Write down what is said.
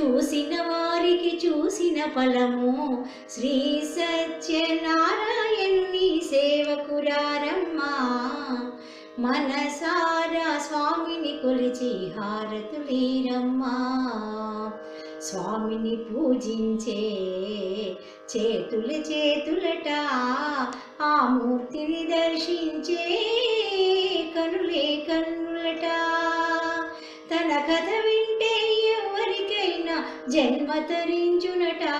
చూసిన వారికి చూసిన ఫలము. శ్రీ సత్యనారాయణుని సేవకురారమ్మా. మనసారా స్వామిని కొలిచి హారతులీరమ్మా. స్వామిని పూజించే చేతుల చేతులట ఆ మూర్తిని దర్శించే కనులే కన్నులట తన కథ వింటే జన్మ తరించునట